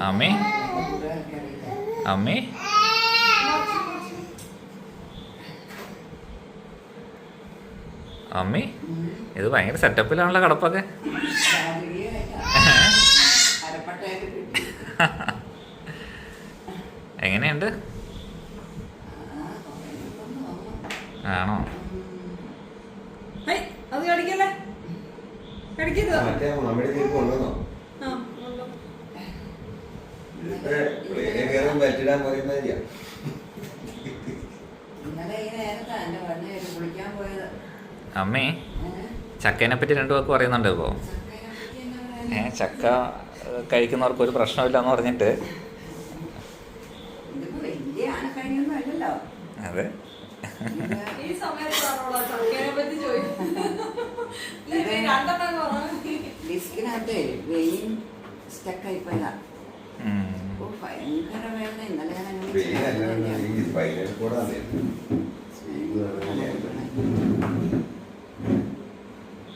അമ്മേ. അമ്മേ. അമ്മേ ഇത് ഭയങ്കര സെറ്റപ്പിലാണല്ലോ കടപ്പൊക്കെ. എങ്ങനെയുണ്ട്. ആണോ? അത് കടിക്കല്ലേ? കടിക്കരുത്? ഇപ്പഴേ പ്ലെയിനിൽ കയറാൻ പറ്റിടാൻ പറയുന്ന പോയത്. അമ്മേ? ചക്കേനെ പറ്റി രണ്ടു വാക്ക് പറയുന്നുണ്ട് ഇപ്പോ. ചക്കയെ പറ്റി എന്നാ ഏ ചക്ക കഴിക്കുന്നവർക്ക് ഒരു പ്രശ്നമില്ല എന്ന് പറഞ്ഞിട്ട് അതെ. ഡിസ്കിനകത്ത് വെയിൻ ഭയങ്കര വേദന ഇന്നലെ ഞാൻ അങ്ങനെ ഈ സ്പൈനൽ കൂടാതെ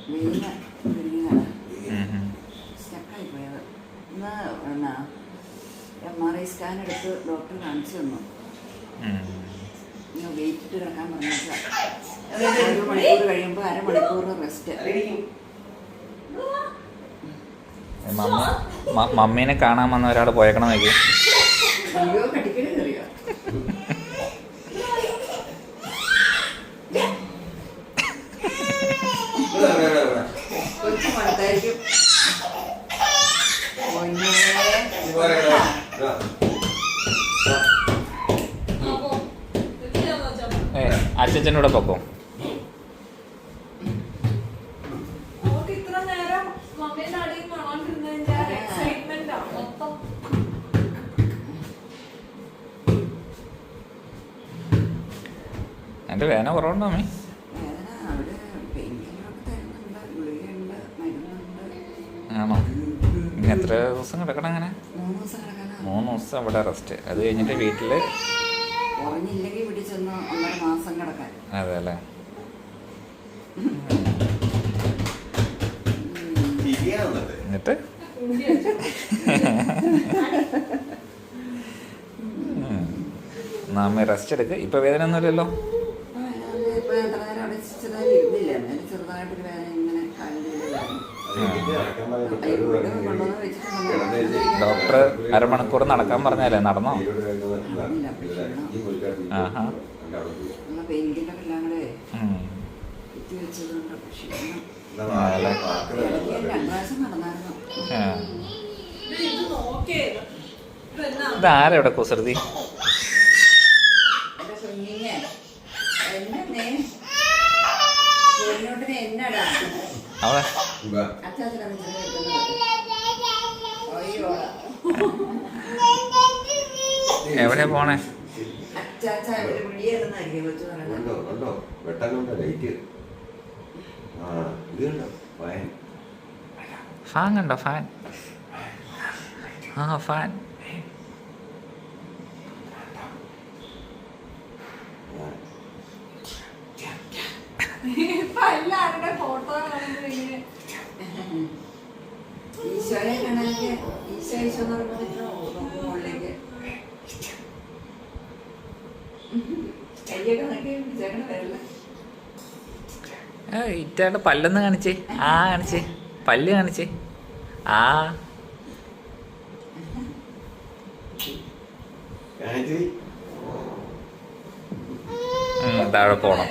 വെയിൽ പിടിക്കുന്നതാണ് ഉം, ഉം. സ്റ്റക്കായി പോയത് ഇന്ന് എന്നാ എം ആർ ഐ സ്കാൻ എടുത്ത് ഡോക്ടർ കാണിച്ചു തന്നു. വെയിറ്റ് ഇട്ട് കിടക്കാൻ പറഞ്ഞാൽ ഒരു മണിക്കൂർ കഴിയുമ്പോൾ അരമണിക്കൂർ റെസ്റ്റ് മമ്മ മമ്മീനെ കാണാൻ വന്ന ഒരാൾ പോയേക്കണം നോക്കി എന്റെ വേദന കുറവുണ്ടോ അമ്മേ? ആണോ? ഇനി എത്ര ദിവസം കിടക്കണം അങ്ങനെ? മൂന്ന് ദിവസം അവിടെ റെസ്റ്റ് അത് കഴിഞ്ഞിട്ട് മാസം അതെ അല്ലേ എന്നിട്ട്. നമ്മ റെസ്റ്റ് എടുക്ക. ഇപ്പൊ വേദന ഒന്നുമില്ലല്ലോ ആ, ഞാൻ ഇപ്പൊ എത്ര നേരം അവിടെ ചെറുതായി ഇരുന്നില്ല ഇങ്ങനെ ഡോക്ടർ അരമണിക്കൂർ നടക്കാൻ പറഞ്ഞല്ലേ നടന്നോ? ആഹാ. കുസൃതി? കില്ലർ വെക്കുന്നത് അയ്യോടാ എവിടെ പോണേ കണ്ടോ കണ്ടോ വെട്ടം കണ്ടോ ലൈറ്റ് ആ ഇത് കണ്ടോ ഫയൻ ഫാൻ കണ്ടോ ഫാൻ ആ ഫാൻ ഫോട്ടോ ഈശോയെ കണ്ടെങ്കിൽ ഈശോ ഈശോ എന്ന് പറയുമ്പോൾ മുകളിലേക്ക് കയ്യൊക്കെ നോക്കി വരില്ല ഇറ്റായിട്ട് പല്ലൊന്ന് കാണിച്ചേ. ആ കാണിച്ചേ. പല്ല് കാണിച്ചേ. ആ. താഴെ പോണം.